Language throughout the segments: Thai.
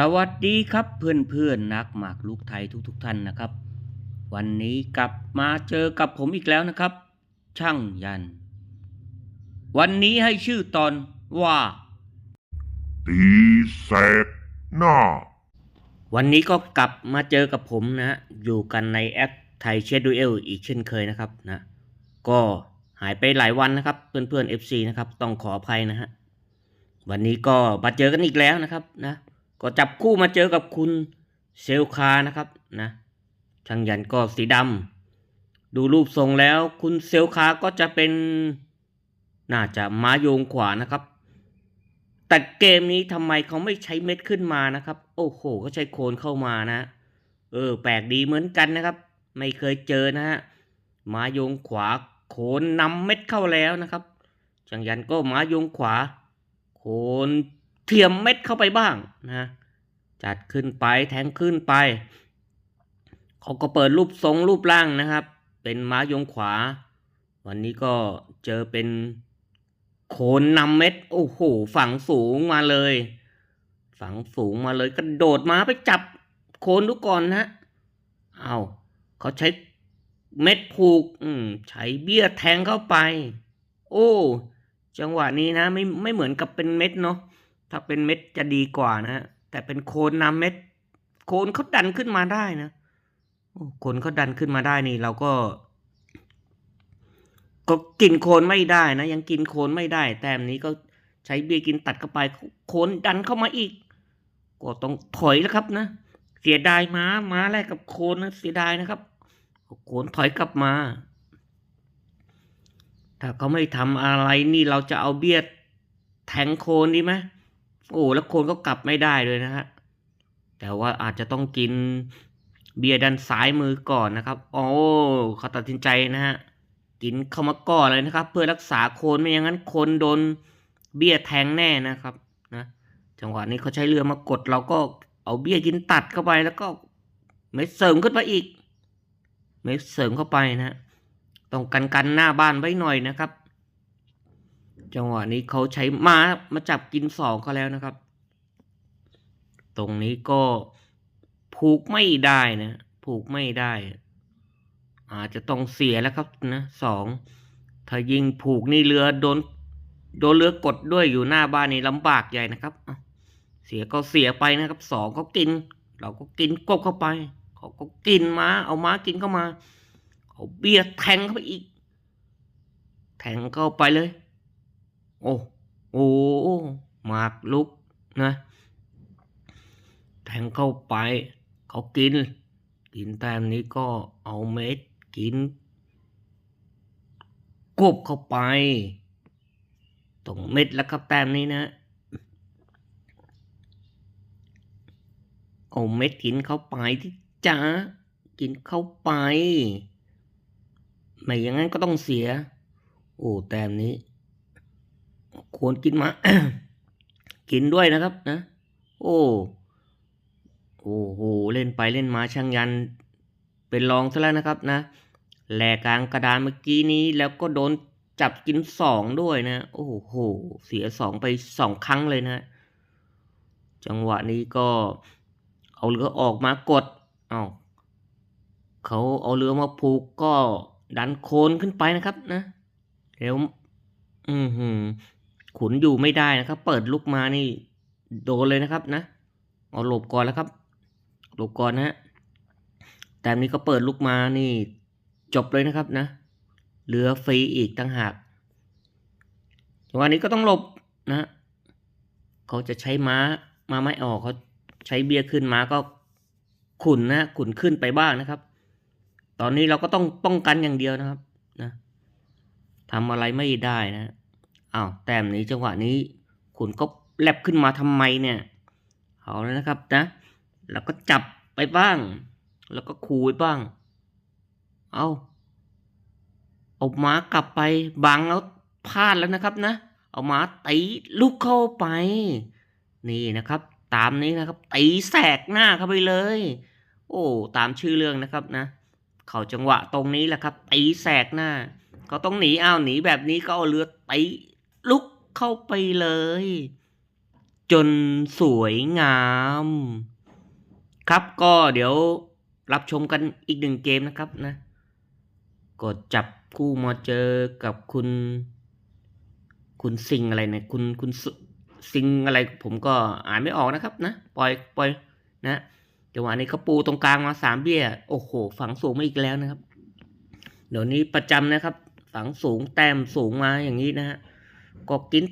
สวัสดีครับเพื่อนเพื่อนๆนักหมากลูกไทยทุกๆทท่านนะครับ วันนี้กลับมาเจอกับผมอีกแล้วนะครับ ช่างยัน วันนี้ให้ชื่อตอนว่า ตีแสกหน้า วันนี้ก็กลับมาเจอกับผมนะฮะอยู่กันในแอปไทยเชดดูเอลอีกเช่นเคยนะครับนะก็หายไปหลายวันนะครับ เพื่อนๆ FC นะครับ ต้องขออภัยนะฮะวันนี้ก็มาเจอกันอีกแล้วนะครับนะ ก็จับคู่มาเจอกับคุณเซลคานะครับนะช่างยันก็สีดำดูรูปทรงแล้วคุณเซลคาก็จะเป็นน่าจะม้าโยงขวานะครับ แต่เกมนี้ทำไมเขาไม่ใช้เม็ดขึ้นมานะครับ โอ้โหเขาใช้โคนเข้ามานะ เออ แปลกดีเหมือนกันนะครับ ไม่เคยเจอนะฮะม้าโยงขวาโคนนำเม็ดเข้าแล้วนะครับช่างยันก็ม้าโยงขวาโคนเทียมเม็ดเข้าไปบ้างนะ จัดขึ้นไปแทงขึ้นไป เขาก็เปิดรูปทรงรูปร่างนะครับ เป็นม้ายงขวา วันนี้ก็เจอเป็นโคนนำเม็ด โอ้โห ฝังสูงมาเลย ฝังสูงมาเลยกระโดดมาไปจับโคนดูก่อนนะเอาเขาใช้เม็ดผูก อืม ใช้เบี้ยแทงเข้าไป โอ้ จังหวะนี้นะ ไม่ไม่เหมือนกับเป็นเม็ดเนาะถ้าเป็นเม็ดจะดีกว่านะ แต่เป็นโคนนำเม็ด โคนเขาดันขึ้นมาได้นะโคนเขาดันขึ้นมาได้นี่ เราก็ ก็กินโคนไม่ได้นะ ยังกินโคนไม่ได้ แต้มนี้ก็ใช้เบียกินตัดเข้าไปโคนดันเข้ามาอีก ก็ต้องถอยแล้วครับนะเสียดายม้าม้าแลกกับโคนนะเสียดายนะครับ โคนถอยกลับมา ถ้าเขาไม่ทำอะไรนี่เราจะเอาเบียดแทงโคนดีไหม โอ้แล้วโคนก็กลับไม่ได้เลยนะฮะแต่ว่าอาจจะต้องกินเบียร์ด้านซ้ายมือก่อนนะครับ โอ้เขาตัดสินใจนะฮะกินเข้ามาก่อนเลยนะครับ เพื่อรักษาโคนไม่อย่างนั้นโคนโดนเบียร์แทงแน่นะครับนะจังหวะนี้เขาใช้เรือมากดเราก็เอาเบียร์กินตัดเข้าไปแล้วก็เม็ดเสริมขึ้นไปอีกเม็ดเสริมเข้าไปนะฮะต้องกันกันหน้าบ้านไว้หน่อยนะครับ จังหวะนี้เขาใช้ม้ามาจับกินสองเขาแล้วนะครับ ตรงนี้ก็ผูกไม่ได้นะผูกไม่ได้ อาจจะต้องเสียแล้วครับนะสองถ้ายิงผูกนี่เรือโดนโดนเรือกดด้วยอยู่หน้าบ้านนี่ลำบากใหญ่นะครับเสียก็เสียไปนะครับสองเขากิน เราก็กินกบเข้าไปเขาก็กินม้า เอาม้ากินเข้ามาเอาเบียร์แทงเข้าไปอีก แทงเข้าไปเลย โอ้โอ้หมากลุกนะแทงเข้าไป เขากิน กินแต้มนี้ก็เอาเม็ดกินกบเข้าไป ตรงเม็ดแล้วครับแต้มนี้นะเอาเม็ดกินเข้าไปที่จ้ากินเข้าไป ไม่อย่างนั้นก็ต้องเสีย โอ้แต้มนี้ ควรกินมา กินด้วยนะครับนะ โอ้โอ้โหเล่นไปเล่นมาช่างยัน เป็นรองซะแล้วนะครับนะแหลกลางกระดานเมื่อกี้นี้แล้วก็โดนจับกินสองด้วยนะ โอ้โห เสียสองไปสองครั้งเลยนะ จังหวะนี้ก็ เอาเรือออกมากดเอาเขาเอาเรือมาผูกก็ดันโคนขึ้นไปนะครับนะแล้วอือหือ ขุนอยู่ไม่ได้นะครับ เปิดลุกมานี่โดนเลยนะครับนะเอาหลบก่อนแล้วครับหลบก่อนนะฮะแต่นี้ก็เปิดลุกมานี่จบเลยนะครับนะเหลือฟรีอีกต่างหากวันนี้ก็ต้องหลบนะเขาจะใช้ม้ามาไม่ออกเขาใช้เบียร์ขึ้นมาก็ขุนนะขุนขึ้นไปบ้างนะครับ ตอนนี้เราก็ต้องป้องกันอย่างเดียวนะครับนะทำอะไรไม่ได้นะ อ้าวแต้มนี้จังหวะนี้ขุนก็แลบขึ้นมาทำไมเนี่ยเอาแล้วนะครับนะ แล้วก็จับไปบ้าง แล้วก็คูไปบ้าง เอาเอาม้ากลับไปบังแล้วพลาดแล้วนะครับนะ เอาม้าตีลุกเข้าไป นี่นะครับ ตามนี้นะครับตีแสกหน้าเข้าไปเลย โอ้ตามชื่อเรื่องนะครับนะ เขาจังหวะตรงนี้แหละครับตีแสกหน้าก็ต้องหนีเอาหนีแบบนี้ก็เอาเรือตี ลุกเข้าไปเลย จนสวยงาม ครับก็เดี๋ยวรับชมกันอีกหนึ่งเกมนะครับนะก็จับคู่มาเจอกับคุณ คุณซิงอะไรเนี่ยคุณคุณซิงอะไรผมก็อ่านไม่ออกนะครับนะ ปล่อยปล่อยนะจังหวะนี้เขาปูตรงกลางมาสามเบี้ย โอ้โห ฝังสูงมาอีกแล้วนะครับ เดี๋ยวนี้ประจำนะครับ ฝังสูงแต้มสูงมาอย่างนี้นะฮะ ก็กิน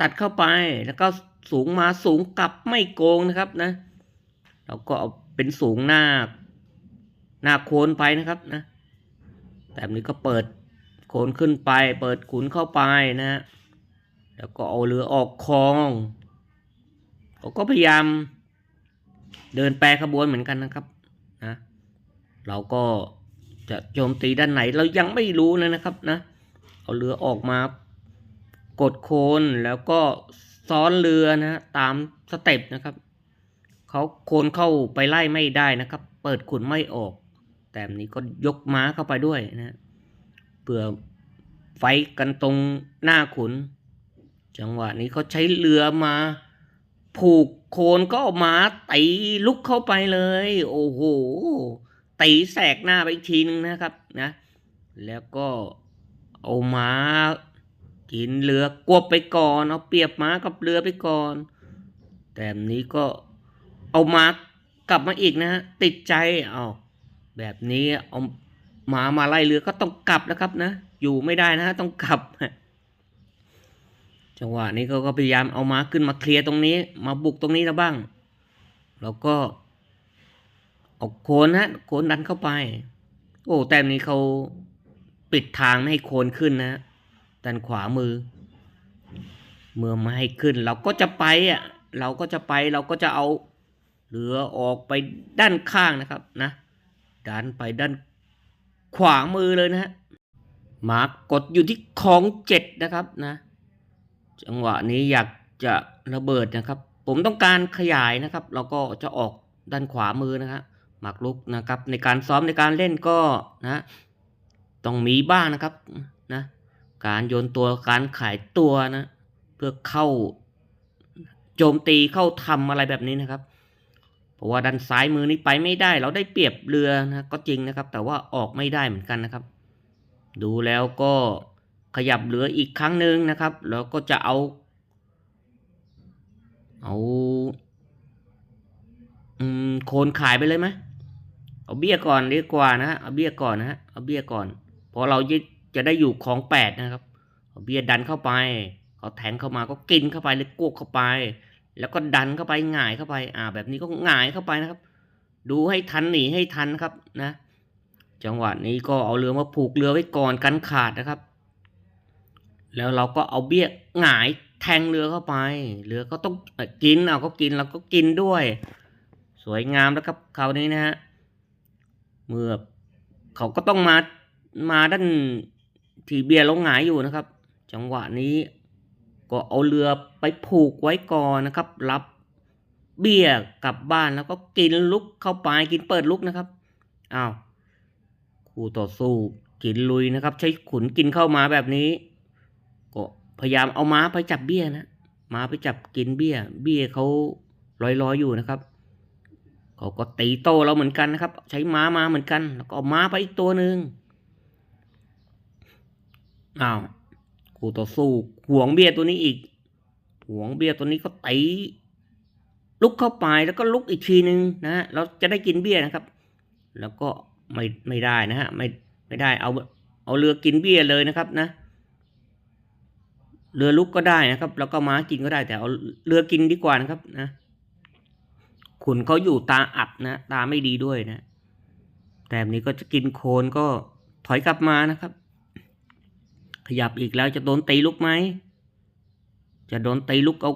ตัดเข้าไปแล้วก็สูงมาสูงกลับไม่โกงนะครับนะเราก็เอาเป็นสูงหน้า หน้าโคนไปนะครับนะแบบนี้ก็เปิดโคนขึ้นไป เปิดขุนเข้าไปนะฮะแล้วก็เอาเรือออกคลองเขาก็พยายามเดินแปรขบวนเหมือนกันนะครับนะเราก็จะโจมตีด้านไหนเรายังไม่รู้เลยนะครับนะ เอาเรือออกมา กดโคนแล้วก็ซ้อนเรือนะตามสเต็ปนะครับเขาโคนเข้าไปไล่ไม่ได้นะครับ เปิดขุนไม่ออก แต่นนี้ก็ยกม้าเข้าไปด้วยนะเพื่อไฟกันตรงหน้าขุน จังหวะนี้เขาใช้เรือมา ผูกโคนก็ม้าตีลุกเข้าไปเลย โอ้โหตีแสกหน้าไปอีกทีนึงนะครับนะ แล้วก็เอาม้า กินเรือกวบไปก่อน เอาเปรียบม้ากับเรือไปก่อน แต่นี้ก็เอาม้ากลับมาอีกนะฮะติดใจเอาแบบนี้เอาม้ามาไล่เรือก็ต้องกลับนะครับนะ อยู่ไม่ได้นะฮะต้องกลับ จังหวะนี้เขาก็พยายามเอาม้าขึ้นมาเคลียร์ตรงนี้ มาบุกตรงนี้แล้วบ้าง แล้วก็เอาโคนฮะโคนดันเข้าไป โอ้แต้มนี้เขาปิดทางไม่ให้โคนขึ้นนะ ด้านขวามือ เมื่อไม่ให้ขึ้น เราก็จะไปอะเราก็จะไปเราก็จะเอาเรือออกไปด้านข้างนะครับนะดันไปด้านขวามือเลยนะฮะหมากดอยู่ที่ของเจ็ดนะครับนะ จังหวะนี้อยากจะระเบิดนะครับ ผมต้องการขยายนะครับ เราก็จะออกด้านขวามือนะครับหมากลุกนะครับ ในการซ้อมในการเล่นก็นะ ต้องมีบ้างนะครับนะ การโยนตัวการขายตัวนะ เพื่อเข้าโจมตีเข้าทำอะไรแบบนี้นะครับ เพราะว่าด้านซ้ายมือนี้ไปไม่ได้ เราได้เปรียบเรือนะก็จริงนะครับ แต่ว่าออกไม่ได้เหมือนกันนะครับ ดูแล้วก็ขยับเรืออีกครั้งหนึ่งนะครับ แล้วก็จะเอา เอาอืมโคนขายไปเลยไหมเอาเบี้ยก่อนดีกว่านะฮะเอาเบี้ยก่อนนะฮะเอาเบี้ยก่อนเพราะเรา จะได้อยู่ของแปดนะครับเบียดันเข้าไปเขาแทงเข้ามาก็กินเข้าไปเลยกวกเข้าไป แล้วก็ดันเข้าไปหงายเข้าไป อ่า แบบนี้ก็หงายเข้าไปนะครับ ดูให้ทันหนีให้ทันนะครับนะ จังหวะนี้ก็เอาเรือมาผูกเรือไว้ก่อนกันขาดนะครับ แล้วเราก็เอาเบี้ยหงายแทงเรือเข้าไป เรือก็ต้องกินเอาก็กินเราก็กินด้วย สวยงามแล้วครับคราวนี้นะฮะเมื่อเขาก็ต้องมามาด้าน ที่เบียร์ลงหงายอยู่นะครับ จังหวะนี้ก็เอาเรือไปผูกไว้ก่อนนะครับ รับเบี้ยกลับบ้านแล้วก็กินลุกเข้าไปกินเปิดลุกนะครับอ้าวคู่ต่อสู้กินลุยนะครับ ใช้ขุนกินเข้ามาแบบนี้ก็พยายามเอาม้าไปจับเบี้ยนะม้าไปจับกินเบี้ย เบี้ยเขาลอยๆอยู่นะครับเขาก็ตีโตเราเหมือนกันนะครับ ใช้ม้ามาเหมือนกัน แล้วก็เอาม้าไปอีกตัวหนึ่ง อ้าวคู่ต่อสู้ห่วงเบี้ยตัวนี้อีกห่วงเบี้ยตัวนี้ก็ตีลุกเข้าไปแล้วก็ลุกอีกทีหนึ่งนะฮะเราจะได้กินเบี้ยนะครับ แล้วก็ไม่ไม่ได้นะฮะไม่ไม่ได้เอาเอาเรือกินเบี้ยเลยนะครับนะ เรือลุกก็ได้นะครับ แล้วก็ม้ากินก็ได้แต่เอาเรือกินดีกว่านะครับนะขุนเขาอยู่ตาอับนะ ตาไม่ดีด้วยนะ แต่แบบนี้ก็จะกินโคนก็ถอยกลับมานะครับ ขยับอีกแล้วจะโดนตีลุกไหม จะโดนตีลุกเอา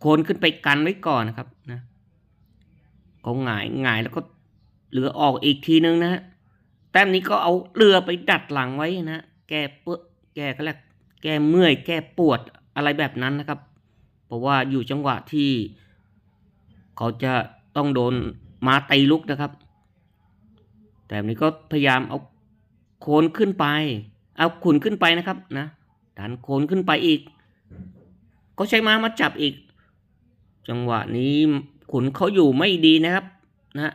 โคนขึ้นไปกันไว้ก่อนนะครับนะก็หงายหงายแล้วก็เรือออกอีกทีนึงนะฮะแต้มนี้ก็เอาเรือไปดัดหลังไว้นะแก้เปื้อแก้ก็แล้วแก้เมื่อย แก้ปวดอะไรแบบนั้นนะครับ เพราะว่าอยู่จังหวะที่ เขาจะต้องโดนมาตีลุกนะครับ แต่นี้ก็พยายามเอาโคนขึ้นไป เอาขุนขึ้นไปนะครับนะดันโคนขึ้นไปอีก ก็ใช้ม้ามาจับอีก จังหวะนี้ขุนเขาอยู่ไม่ดีนะครับนะ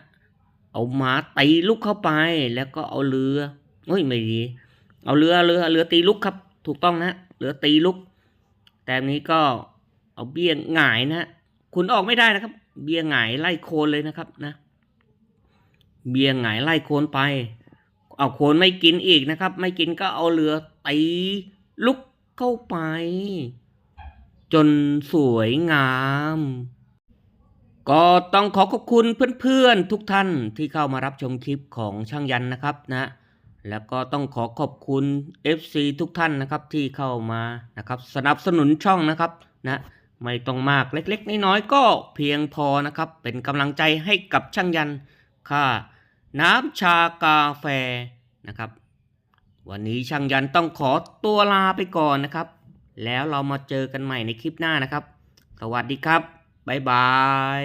เอาหมาตีลุกเข้าไปแล้วก็เอาเรือเฮ้ยไม่ดีเอาเรือเรือเรือตีลุกครับ ถูกต้องนะเรือตีลุก แต่นี้ก็เอาเบี้ยงหงายนะขุนออกไม่ได้นะครับ เบี้ยงหงายไล่โคนเลยนะครับนะ เบี้ยงหงายไล่โคนไป เอาโคนไม่กินอีกนะครับ ไม่กินก็เอาเรือตีลุกเข้าไป จนสวยงาม ก็ต้องขอขอบคุณเพื่อนๆทุกท่านที่เข้ามารับชมคลิปของช่างยันนะครับนะแล้วก็ต้องขอขอบคุณ FC ทุกท่านนะครับที่เข้ามานะครับสนับสนุนช่องนะครับนะไม่ต้องมากเล็กๆน้อยๆก็เพียงพอนะครับ เป็นกำลังใจให้กับช่างยันค่า น้ำชากาแฟนะครับ วันนี้ช่างยันต้องขอตัวลาไปก่อนนะครับ แล้วเรามาเจอกันใหม่ในคลิปหน้านะครับ สวัสดีครับ บ๊ายบาย